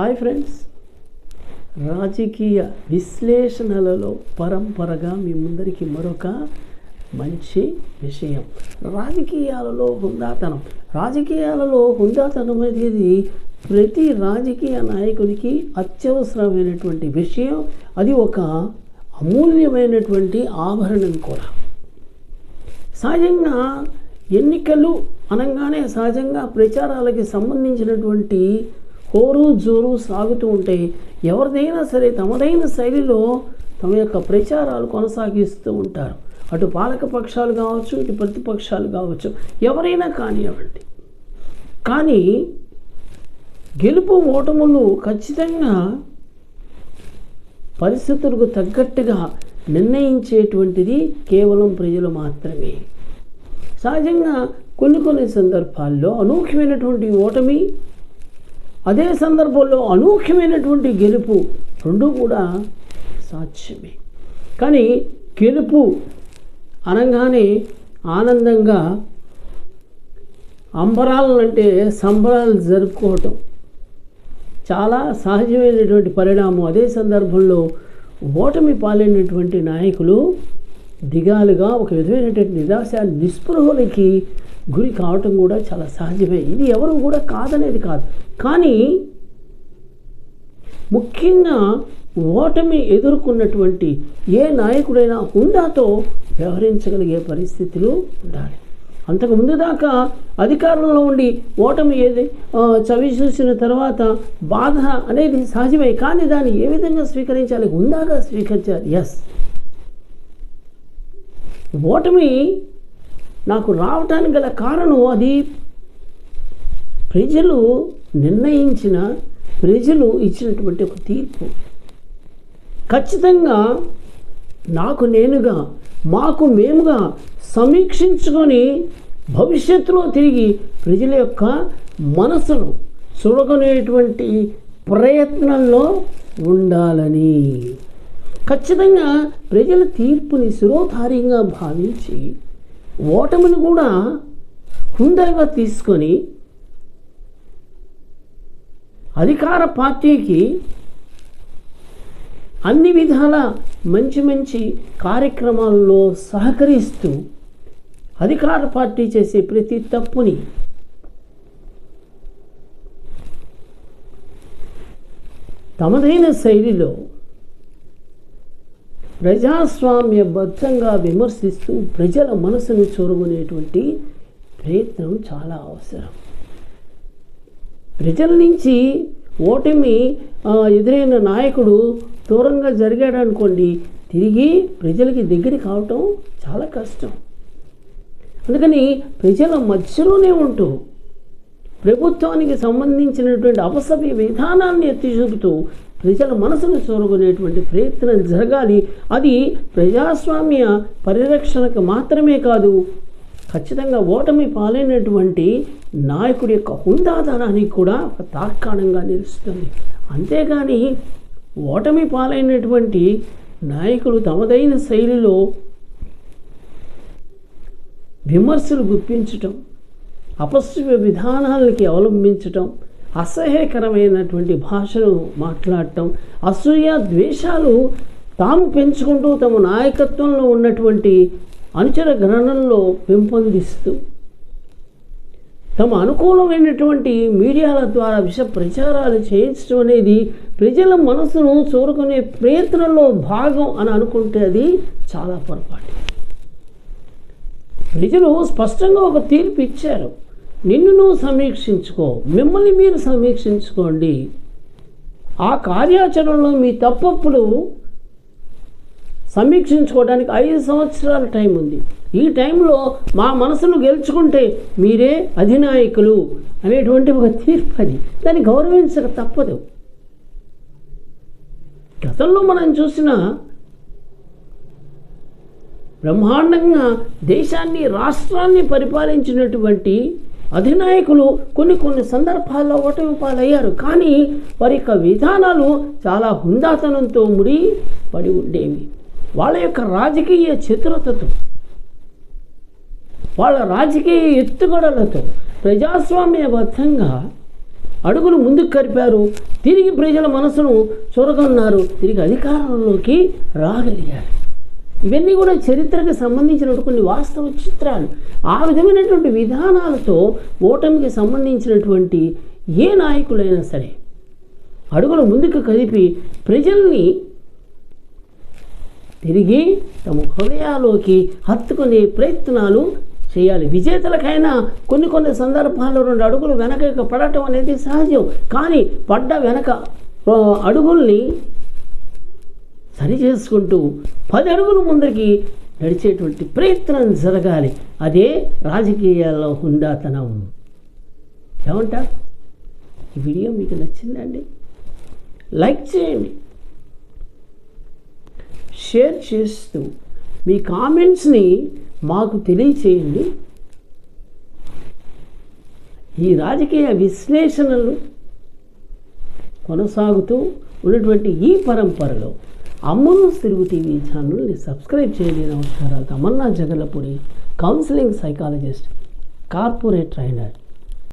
Hi friends రాజకీయ విశ్లేషణలలో పరంపరగా మీ ముందరికి మరొక మంచి విషయం. రాజకీయాలలో హుందాతనం. రాజకీయాలలో హుందాతనం అనేది ప్రతి రాజకీయ నాయకునికి అత్యవసరమైనటువంటి విషయం. అది ఒక అమూల్యమైనటువంటి ఆభరణం కూడా. సహజంగా ఎన్నికలు అనగానే సహజంగా ప్రచారాలకి సంబంధించినటువంటి హోరు జోరు సాగుతూ ఉంటే ఎవరిదైనా సరే తమదైన శైలిలో తమ యొక్క ప్రచారాలు కొనసాగిస్తూ ఉంటారు. అటు పాలక పక్షాలు కావచ్చు ఇటు ప్రతిపక్షాలు కావచ్చు ఎవరైనా కానివ్వండి. కానీ గెలుపు ఓటములు ఖచ్చితంగా పరిస్థితులకు తగ్గట్టుగా నిర్ణయించేటువంటిది కేవలం ప్రజలు మాత్రమే. సహజంగా కొన్ని కొన్ని సందర్భాల్లో అనూహ్యమైనటువంటి ఓటమి అదే సందర్భంలో అనూహ్యమైనటువంటి గెలుపు రెండు కూడా సాధ్యమే. కానీ గెలుపు అనగానే ఆనందంగా అంబరాలంటే సంబరాలు జరుపుకోవటం చాలా సహజమైనటువంటి పరిణామం. అదే సందర్భంలో ఓటమి పాలైనటువంటి నాయకులు దిగాలుగా ఒక విధమైనటువంటి నిరాశ నిస్పృహలకి గురి కావటం కూడా చాలా సహజమే. ఇది ఎవరు కూడా కాదనేది కాదు. కానీ ముఖ్యంగా ఓటమి ఎదుర్కొన్నటువంటి ఏ నాయకుడైనా హుందాతో వ్యవహరించగలిగే పరిస్థితులు ఉండాలి. అంతకు ముందు దాకా అధికారంలో ఉండి ఓటమి ఏది చవి చూసిన తర్వాత బాధ అనేది సహజమే. కానీ దాన్ని ఏ విధంగా స్వీకరించాలి? హుందాగా స్వీకరించాలి. ఎస్ ఓటమి నాకు రావటానికి గల కారణం అది. ప్రజలు నిర్ణయించిన ప్రజలు ఇచ్చినటువంటి ఒక తీర్పు. ఖచ్చితంగా నాకు నేనుగా మాకు మేముగా సమీక్షించుకొని భవిష్యత్తులో తిరిగి ప్రజల యొక్క మనసును చూడకునేటువంటి ప్రయత్నంలో ఉండాలని. ఖచ్చితంగా ప్రజల తీర్పుని శిరోధార్యంగా భావించి ఓటమిని కూడా హుందాగా తీసుకొని అధికార పార్టీకి అన్ని విధాల మంచి మంచి కార్యక్రమాల్లో సహకరిస్తూ అధికార పార్టీ చేసే ప్రతి తప్పుని తమదైన శైలిలో ప్రజాస్వామ్యబద్ధంగా విమర్శిస్తూ ప్రజల మనసును చూరగొనేటువంటి ప్రయత్నం చాలా అవసరం. ప్రజల నుంచి ఓటమి ఎదురైన నాయకుడు దూరంగా జరిగాడు అనుకోండి తిరిగి ప్రజలకి దగ్గర కావటం చాలా కష్టం. అందుకని ప్రజల మధ్యలోనే ఉంటూ ప్రభుత్వానికి సంబంధించినటువంటి అపసవ్య విధానాన్ని ఎత్తి చూపుతూ ప్రజల మనసును చూరగొనేటువంటి ప్రయత్నం జరగాలి. అది ప్రజాస్వామ్య పరిరక్షణకు మాత్రమే కాదు ఖచ్చితంగా ఓటమి పాలైనటువంటి నాయకుడి యొక్క హుందాదనానికి కూడా ఒక తార్కాణంగా నిలుస్తుంది. అంతేగాని ఓటమి పాలైనటువంటి నాయకులు తమదైన శైలిలో విమర్శలు గుప్పించటం అపశృవ విధానాలకి అవలంబించటం అసహ్యకరమైనటువంటి భాషను మాట్లాడటం అసూయ ద్వేషాలు తాము పెంచుకుంటూ తమ నాయకత్వంలో ఉన్నటువంటి అనుచర గణనంలో పెంపొందిస్తూ తమ అనుకూలమైనటువంటి మీడియాల ద్వారా విష ప్రచారాలు చేయించడం అనేది ప్రజల మనసును చూరుకునే ప్రయత్నంలో భాగం అని అనుకుంటే అది చాలా పొరపాటు. ప్రజలు స్పష్టంగా ఒక తీర్పు ఇచ్చారు. నిన్ను నువ్వు సమీక్షించుకో. మిమ్మల్ని మీరు సమీక్షించుకోండి. ఆ కార్యాచరణలో మీ తప్పప్పుడు సమీక్షించుకోవడానికి ఐదు సంవత్సరాల టైం ఉంది. ఈ టైంలో మా మనసును గెలుచుకుంటే మీరే అధినాయకులు అనేటువంటి ఒక తీర్పు అది. దాన్ని గౌరవించక తప్పదు. గతంలో మనం చూసిన బ్రహ్మాండంగా దేశాన్ని రాష్ట్రాన్ని పరిపాలించినటువంటి అధినాయకులు కొన్ని కొన్ని సందర్భాల్లో ఓటమి పాలయ్యారు కానీ వారి యొక్క విధానాలు చాలా హుందాతనంతో ముడి పడి ఉండేవి. వాళ్ళ యొక్క రాజకీయ చతురతతో వాళ్ళ రాజకీయ ఎత్తుగడలతో ప్రజాస్వామ్యబద్ధంగా అడుగులు ముందుకు కరిపారు. తిరిగి ప్రజల మనసును చొరగొన్నారు. తిరిగి అధికారంలోకి రాగలిగారు. ఇవన్నీ కూడా చరిత్రకు సంబంధించినటువంటి కొన్ని వాస్తవ చిత్రాలు. ఆ విధమైనటువంటి విధానాలతో ఓటమికి సంబంధించినటువంటి ఏ నాయకులైనా సరే అడుగులు ముందుకు కదిపి ప్రజల్ని తిరిగి తమ హృదయాలోకి హత్తుకునే ప్రయత్నాలు చేయాలి. విజేతలకైనా కొన్ని కొన్ని సందర్భాల్లో రెండు అడుగులు వెనక పడటం అనేది సహజం. కానీ పడ్డ వెనక అడుగుల్ని సరి చేసుకుంటూ పది అడుగులు ముందరికి నడిచేటువంటి ప్రయత్నం జరగాలి. అదే రాజకీయాల్లో హుందాతనం. ఏమంటారు ఈ వీడియో మీకు నచ్చిందండి? లైక్ చేయండి. షేర్ చేస్తూ మీ కామెంట్స్ని మాకు తెలియచేయండి. ఈ రాజకీయ విశ్లేషణలు కొనసాగుతూ ఉన్నటువంటి ఈ పరంపరలో అమ్మను తెలుగు టీవీ ఛానల్ని సబ్స్క్రైబ్ చేయండి నమస్కారాలు Tamanna Jagalapudi counselling psychologist corporate trainer.